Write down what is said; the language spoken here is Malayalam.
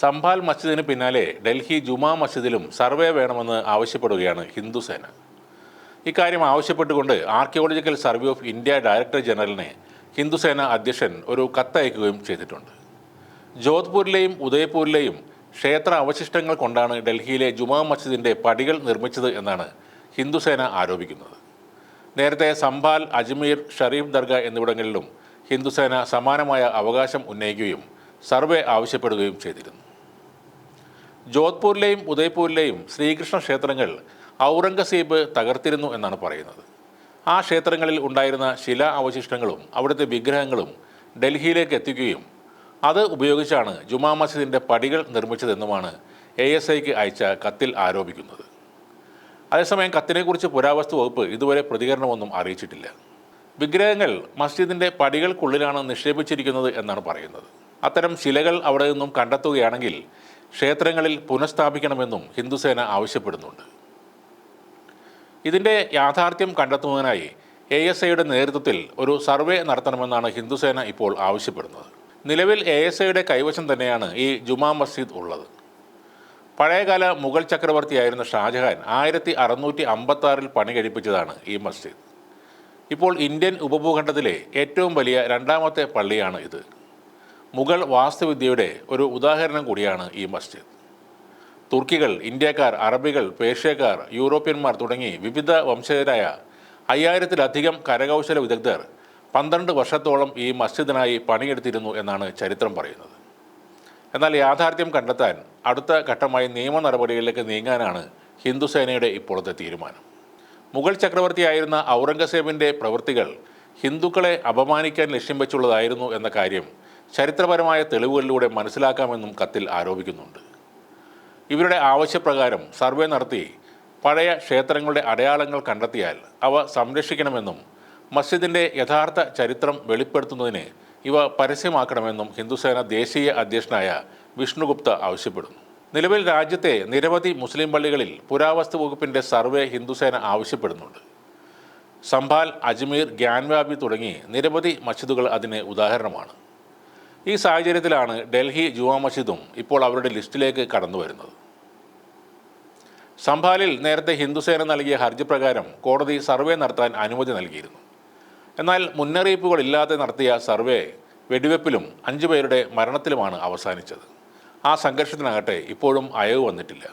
സംഭാൽ മസ്ജിദിന് പിന്നാലെ ഡൽഹി ജുമാ മസ്ജിദിലും സർവേ വേണമെന്ന് ആവശ്യപ്പെടുകയാണ് ഹിന്ദുസേന ഇക്കാര്യം ആവശ്യപ്പെട്ടുകൊണ്ട് archaeological survey of India director ജനറലിനെ Hindu Sena അധ്യക്ഷൻ ഒരു കത്തയക്കുകയും ചെയ്തിട്ടുണ്ട്. ജോധ്പൂരിലെയും ഉദയ്പൂരിലെയും ക്ഷേത്ര അവശിഷ്ടങ്ങൾ കൊണ്ടാണ് ഡൽഹിയിലെ ജുമാ മസ്ജിദിന്റെ പടികൾ നിർമ്മിച്ചത് എന്നാണ് ഹിന്ദുസേന ആരോപിക്കുന്നത്. നേരത്തെ സംഭാൽ അജ്മീർ ഷരീഫ് ദർഗ എന്നിവിടങ്ങളിലും ഹിന്ദുസേന സമാനമായ അവകാശം ഉന്നയിക്കുകയും സർവേ ആവശ്യപ്പെടുകയും ചെയ്തിരുന്നു. ജോധ്പൂരിലെയും ഉദയ്പൂരിലെയും ശ്രീകൃഷ്ണ ക്ഷേത്രങ്ങൾ ഔറംഗസീബ് തകർത്തിരുന്നു എന്നാണ് പറയുന്നത്. ആ ക്ഷേത്രങ്ങളിൽ ഉണ്ടായിരുന്ന ശില അവശിഷ്ടങ്ങളും അവിടുത്തെ വിഗ്രഹങ്ങളും ഡൽഹിയിലേക്ക് എത്തിക്കുകയും അത് ഉപയോഗിച്ചാണ് ജുമാ മസ്ജിദിന്റെ പടികൾ നിർമ്മിച്ചതെന്നുമാണ് എ എസ് ഐക്ക് അയച്ച കത്തിൽ ആരോപിക്കുന്നത്. അതേസമയം കത്തിനെക്കുറിച്ച് പുരാവസ്തു വകുപ്പ് ഇതുവരെ പ്രതികരണമൊന്നും അറിയിച്ചിട്ടില്ല. വിഗ്രഹങ്ങൾ മസ്ജിദിന്റെ പടികൾക്കുള്ളിലാണ് നിക്ഷേപിച്ചിരിക്കുന്നത് എന്നാണ് പറയുന്നത്. അത്തരം ശിലകൾ അവിടെ നിന്നും കണ്ടെത്തുകയാണെങ്കിൽ ക്ഷേത്രങ്ങളിൽ പുനഃസ്ഥാപിക്കണമെന്നും ഹിന്ദുസേന ആവശ്യപ്പെടുന്നുണ്ട്. ഇതിന്റെ യാഥാർത്ഥ്യം കണ്ടെത്തുന്നതിനായി എ എസ് ഐയുടെ നേതൃത്വത്തിൽ ഒരു സർവേ നടത്തണമെന്നാണ് ഹിന്ദുസേന ഇപ്പോൾ ആവശ്യപ്പെടുന്നത്. നിലവിൽ എ എസ് ഐയുടെ കൈവശം തന്നെയാണ് ഈ ജുമാ മസ്ജിദ് ഉള്ളത്. പഴയകാല മുഗൾ ചക്രവർത്തിയായിരുന്ന ഷാജഹാൻ ആയിരത്തി അറുന്നൂറ്റി അമ്പത്തി ആറിൽ പണി കഴിപ്പിച്ചതാണ് ഈ മസ്ജിദ്. ഇപ്പോൾ ഇന്ത്യൻ ഉപഭൂഖണ്ഡത്തിലെ ഏറ്റവും വലിയ രണ്ടാമത്തെ പള്ളിയാണ് ഇത്. മുഗൾ വാസ്തുവിദ്യയുടെ ഒരു ഉദാഹരണം കൂടിയാണ് ഈ മസ്ജിദ്. തുർക്കികൾ ഇന്ത്യക്കാർ അറബികൾ പേർഷ്യക്കാർ യൂറോപ്യന്മാർ തുടങ്ങി വിവിധ വംശജരായ അയ്യായിരത്തിലധികം കരകൗശല വിദഗ്ധർ പന്ത്രണ്ട് വർഷത്തോളം ഈ മസ്ജിദിനായി പണിയെടുത്തിരുന്നു എന്നാണ് ചരിത്രം പറയുന്നത്. എന്നാൽ യാഥാർത്ഥ്യം കണ്ടെത്താൻ അടുത്ത ഘട്ടമായി നിയമ നടപടികളിലേക്ക് നീങ്ങാനാണ് ഹിന്ദുസേനയുടെ ഇപ്പോഴത്തെ തീരുമാനം. മുഗൾ ചക്രവർത്തിയായിരുന്ന ഔറംഗസേബിന്റെ പ്രവൃത്തികൾ ഹിന്ദുക്കളെ അപമാനിക്കാൻ ലക്ഷ്യം വെച്ചുള്ളതായിരുന്നു എന്ന കാര്യം ചരിത്രപരമായ തെളിവുകളിലൂടെ മനസ്സിലാക്കാമെന്നും കത്തിൽ ആരോപിക്കുന്നുണ്ട്. ഇവരുടെ ആവശ്യപ്രകാരം സർവേ നടത്തി പഴയ ക്ഷേത്രങ്ങളുടെ അടയാളങ്ങൾ കണ്ടെത്തിയാൽ അവ സംരക്ഷിക്കണമെന്നും മസ്ജിദിന്റെ യഥാർത്ഥ ചരിത്രം വെളിപ്പെടുത്തുന്നതിന് ഇവ പരസ്യമാക്കണമെന്നും ഹിന്ദുസേന ദേശീയ അധ്യക്ഷനായ വിഷ്ണുഗുപ്ത ആവശ്യപ്പെടുന്നു. നിലവിൽ രാജ്യത്തെ നിരവധി മുസ്ലിം പള്ളികളിൽ പുരാവസ്തു വകുപ്പിന്റെ സർവേ ഹിന്ദുസേന ആവശ്യപ്പെടുന്നുണ്ട്. സംഭാൽ അജ്മീർ ഗ്യാൻവാബി തുടങ്ങി നിരവധി മസ്ജിദുകൾ അതിന് ഉദാഹരണമാണ്. ഈ സാഹചര്യത്തിലാണ് ഡൽഹി ജുമാ മസ്ജിദും ഇപ്പോൾ അവരുടെ ലിസ്റ്റിലേക്ക് കടന്നു വരുന്നത്. സംഭാലിൽ നേരത്തെ ഹിന്ദുസേന നൽകിയ ഹർജി പ്രകാരം കോടതി സർവേ നടത്താൻ അനുമതി നൽകിയിരുന്നു. എന്നാൽ മുന്നറിയിപ്പുകളില്ലാതെ നടത്തിയ സർവേ വെടിവെപ്പിലും അഞ്ചു പേരുടെ മരണത്തിലുമാണ് അവസാനിച്ചത്. ആ സംഘർഷത്തിനാകട്ടെ ഇപ്പോഴും അയവ് വന്നിട്ടില്ല.